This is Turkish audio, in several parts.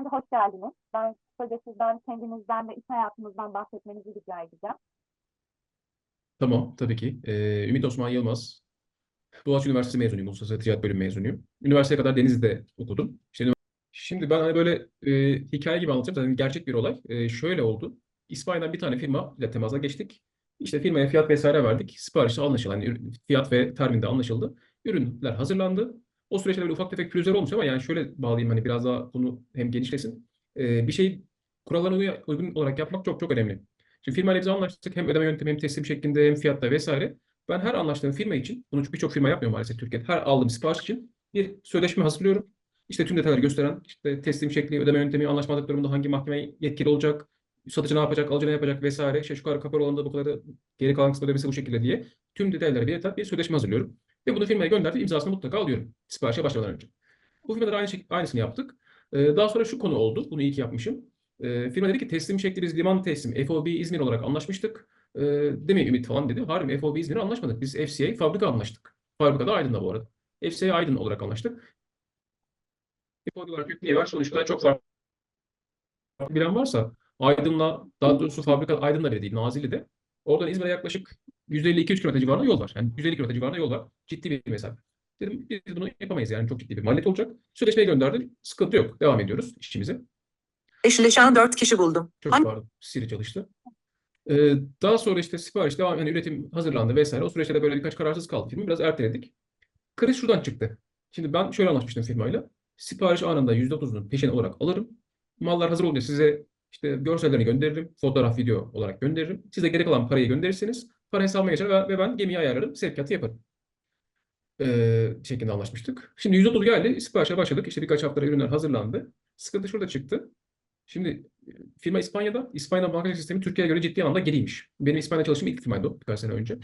önce hoş geldiniz. Ben kısaca sizden kendinizden ve iş hayatınızdan bahsetmenizi rica edeceğim. Tamam, tabii ki. Ee, Ümit Osman Yılmaz. Boğaziçi Üniversitesi mezunuyum. Uluslararası Ticaret Bölümü mezunuyum. Üniversiteye kadar Denizli'de okudum. Ünivers- şimdi ben hani böyle e, hikaye gibi anlatacağım. Zaten gerçek bir olay. E, şöyle oldu. İspanya'dan bir tane firma ile temasa geçtik. İşte firmaya fiyat vesaire verdik. Siparişte anlaşıldı. Ürün- fiyat ve terminde anlaşıldı. Ürünler hazırlandı. O süreçte böyle ufak tefek pürüzler olmuş ama yani şöyle bağlayayım hani biraz daha bunu hem genişlesin. E, bir şey kurallarına uy- uygun olarak yapmak çok çok önemli. Şimdi firmayla biz anlaştık. Hem ödeme yöntemi hem teslim şeklinde hem fiyatta vesaire. Ben her anlaştığım firma için, bunu birçok firma yapmıyor maalesef Türkiye'de. Her aldığım sipariş için bir sözleşme hazırlıyorum. İşte tüm detayları gösteren, işte teslim şekli, ödeme yöntemi, anlaşmadık durumunda hangi mahkeme yetkili olacak, satıcı ne yapacak, alıcı ne yapacak vesaire. İşte şu kadar kapora olanında bu kadar geri kalan kısmı ödemesi bu şekilde diye tüm detayları bir bir sözleşme hazırlıyorum. Ve bunu firmaya gönderdim, imzasını mutlaka alıyorum siparişe başlamadan önce. Bu firmada da aynı şey, aynısını yaptık. Ee, daha sonra şu konu oldu, bunu iyi ki yapmışım. Ee, firma dedi ki teslim şekli biz liman teslim, FOB İzmir olarak anlaşmıştık. Ee, demeyin Ümit falan dedi. Harbi FOB İzmir'e anlaşmadık. Biz FCA fabrika anlaştık. Fabrikada Aydın'da bu arada. FCA Aydın olarak anlaştık. FOB olarak yükleye var. Sonuçta çok farklı bilen varsa Aydın'la daha doğrusu fabrika Aydın'da bile değil Nazilli'de. Oradan İzmir'e yaklaşık 150-200 km civarında yol var. Yani 150 km civarında yol var. Ciddi bir mesafe. Dedim biz bunu yapamayız yani çok ciddi bir maliyet olacak. Sözleşmeyi gönderdim. Sıkıntı yok. Devam ediyoruz işimize. Eşleşen dört kişi buldum. Çok Hangi- pardon. Siri çalıştı. Ee, daha sonra işte sipariş devam yani üretim hazırlandı vesaire. O süreçte de böyle birkaç kararsız kaldı firma. Biraz erteledik. Kriz şuradan çıktı. Şimdi ben şöyle anlaşmıştım firmayla. Sipariş anında %30'unu peşin olarak alırım. Mallar hazır olunca size işte görsellerini gönderirim. Fotoğraf, video olarak gönderirim. Siz de geri kalan parayı gönderirseniz para hesabıma geçer ve, ben gemiyi ayarlarım. Sevkiyatı yaparım. Ee, şeklinde anlaşmıştık. Şimdi %30 geldi. Siparişe başladık. İşte birkaç haftada ürünler hazırlandı. Sıkıntı şurada çıktı. Şimdi e, firma İspanya'da. İspanya'da bankacılık sistemi Türkiye'ye göre ciddi anlamda geriymiş. Benim İspanya'da çalıştığım ilk firmaydı o birkaç sene önce.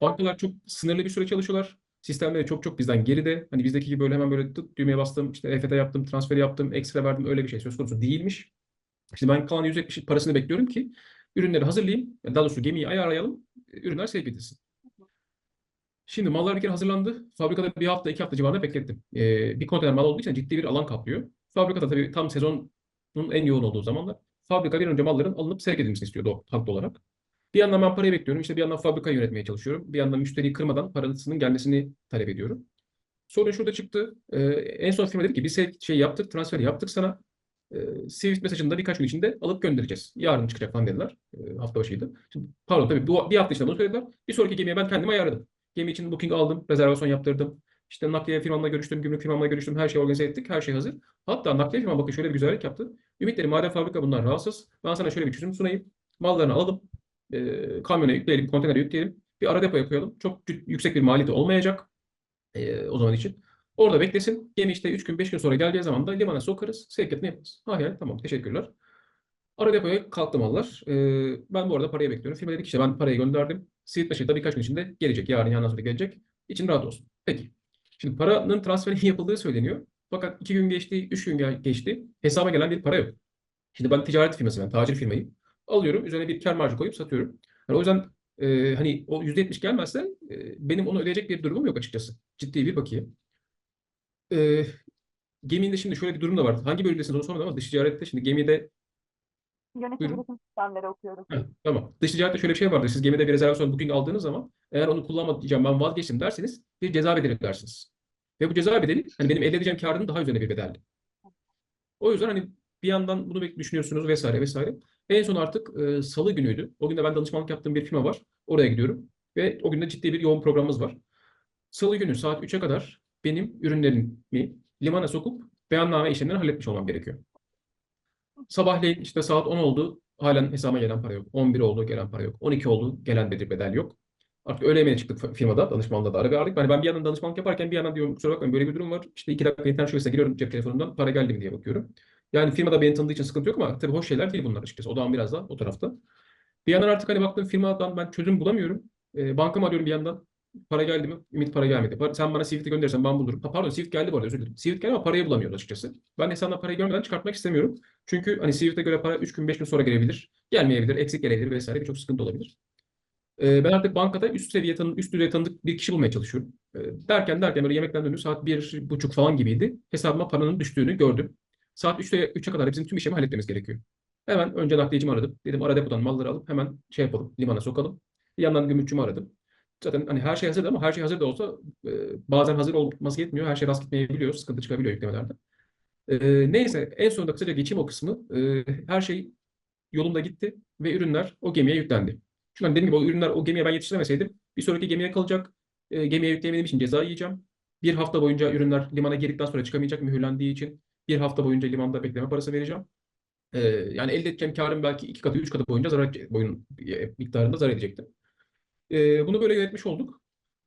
Bankalar çok sınırlı bir süre çalışıyorlar. Sistemleri çok çok bizden geride. Hani bizdeki gibi böyle hemen böyle tık düğmeye bastım, işte EFT yaptım, transfer yaptım, ekstra verdim öyle bir şey söz konusu değilmiş. Şimdi ben kalan 170 parasını bekliyorum ki ürünleri hazırlayayım. Daha doğrusu gemiyi ayarlayalım. Ürünler sevk edilsin. Şimdi mallar bir kere hazırlandı. Fabrikada bir hafta, iki hafta civarında beklettim. Ee, bir konteyner mal olduğu için ciddi bir alan kaplıyor. Fabrikada tabii tam sezonun en yoğun olduğu zamanlar fabrika bir önce malların alınıp sevk edilmesini istiyordu haklı olarak. Bir yandan ben parayı bekliyorum. İşte bir yandan fabrikayı yönetmeye çalışıyorum. Bir yandan müşteriyi kırmadan parasının gelmesini talep ediyorum. Sorun şurada çıktı. Ee, en son firma dedi ki biz şey yaptık, transfer yaptık sana. Ee, Swift mesajını da birkaç gün içinde alıp göndereceğiz. Yarın çıkacak falan dediler. Ee, hafta başıydı. Şimdi, pardon tabii bu bir hafta içinde bunu söylediler. Bir sonraki gemiye ben kendim ayarladım. Gemi için booking aldım, rezervasyon yaptırdım. İşte nakliye firmamla görüştüm, gümrük firmamla görüştüm. Her şeyi organize ettik. Her şey hazır. Hatta nakliye firma bakın şöyle bir güzellik yaptı. Ümit dedi madem fabrika bunlar rahatsız. Ben sana şöyle bir çözüm sunayım. Mallarını alalım. E, kamyona yükleyelim, konteynere yükleyelim. Bir ara depoya koyalım. Çok yüksek bir maliyeti olmayacak. e, o zaman için. Orada beklesin. Gemi işte 3 gün 5 gün sonra geldiği zaman da limana sokarız. Sevkiyatını yaparız. Hayır tamam teşekkürler. Ara depoya kalktı mallar. E, ben bu arada parayı bekliyorum. Firma dedi ki işte ben parayı gönderdim. Sweet Machine'da birkaç gün içinde gelecek. Yarın yandan sonra gelecek. İçin rahat olsun. Peki. Şimdi paranın transferi yapıldığı söyleniyor. Fakat iki gün geçti, üç gün geçti. Hesaba gelen bir para yok. Şimdi ben ticaret firması, ben tacir firmayım. Alıyorum, üzerine bir kar marjı koyup satıyorum. Yani o yüzden e, hani o %70 gelmezse e, benim onu ödeyecek bir durumum yok açıkçası. Ciddi bir bakiye. E, geminde şimdi şöyle bir durum da var. Hangi bölümdesiniz onu sormadım ama dış ticarette şimdi gemide Yönetim Buyurun. üretim sistemleri okuyorum. Heh, tamam. Dış ticarette şöyle bir şey vardır. Siz gemide bir rezervasyon booking aldığınız zaman eğer onu kullanmayacağım ben vazgeçtim derseniz bir ceza bedeli ödersiniz. Ve bu ceza bedeli hani benim elde edeceğim karın daha üzerine bir bedelli. O yüzden hani bir yandan bunu düşünüyorsunuz vesaire vesaire. En son artık e, salı günüydü. O gün de ben danışmanlık yaptığım bir firma var. Oraya gidiyorum. Ve o gün de ciddi bir yoğun programımız var. Salı günü saat 3'e kadar benim ürünlerimi limana sokup beyanname işlemlerini halletmiş olmam gerekiyor. Sabahleyin işte saat 10 oldu. Halen hesaba gelen para yok. 11 oldu gelen para yok. 12 oldu gelen bir bedel yok. Artık öğle yemeğine çıktık fi- firmada. Danışmanla da ara verdik. Yani ben bir yandan danışmanlık yaparken bir yandan diyorum kusura bakmayın böyle bir durum var. İşte iki dakika internet şubesine giriyorum cep telefonundan para geldi mi diye bakıyorum. Yani firmada beni tanıdığı için sıkıntı yok ama tabii hoş şeyler değil bunlar açıkçası. O da biraz da o tarafta. Bir yandan artık hani baktım firmadan ben çözüm bulamıyorum. E, bankama arıyorum bir yandan. Para geldi mi? Ümit para gelmedi. Sen bana Swift'i gönderirsen ben bulurum. Ha, pardon Swift geldi bu arada özür dilerim. Swift geldi ama parayı bulamıyoruz açıkçası. Ben hesabına parayı görmeden çıkartmak istemiyorum. Çünkü hani Swift'e göre para 3 gün 5 gün sonra gelebilir. Gelmeyebilir, eksik gelebilir vesaire birçok sıkıntı olabilir. Ee, ben artık bankada üst seviye tanı üst düzey tanıdık bir kişi bulmaya çalışıyorum. Ee, derken derken böyle yemekten döndüm saat bir buçuk falan gibiydi. Hesabıma paranın düştüğünü gördüm. Saat 3'te 3'e kadar bizim tüm işlemi halletmemiz gerekiyor. Hemen önce nakliyecimi aradım. Dedim ara depodan malları alıp hemen şey yapalım, limana sokalım. Bir yandan gümrükçümü aradım. Zaten hani her şey hazırdı ama her şey hazır da olsa e, bazen hazır olması yetmiyor. Her şey rast gitmeyebiliyor, sıkıntı çıkabiliyor yüklemelerde. E, neyse en sonunda kısaca geçeyim o kısmı. E, her şey yolunda gitti ve ürünler o gemiye yüklendi. Çünkü hani dediğim gibi o ürünler o gemiye ben yetiştiremeseydim bir sonraki gemiye kalacak. E, gemiye yükleyemediğim için ceza yiyeceğim. Bir hafta boyunca ürünler limana girdikten sonra çıkamayacak mühürlendiği için bir hafta boyunca limanda bekleme parası vereceğim. E, yani elde edeceğim karın belki iki katı, üç katı boyunca zarar boyun e, miktarında zarar edecektim. Bunu böyle yönetmiş olduk.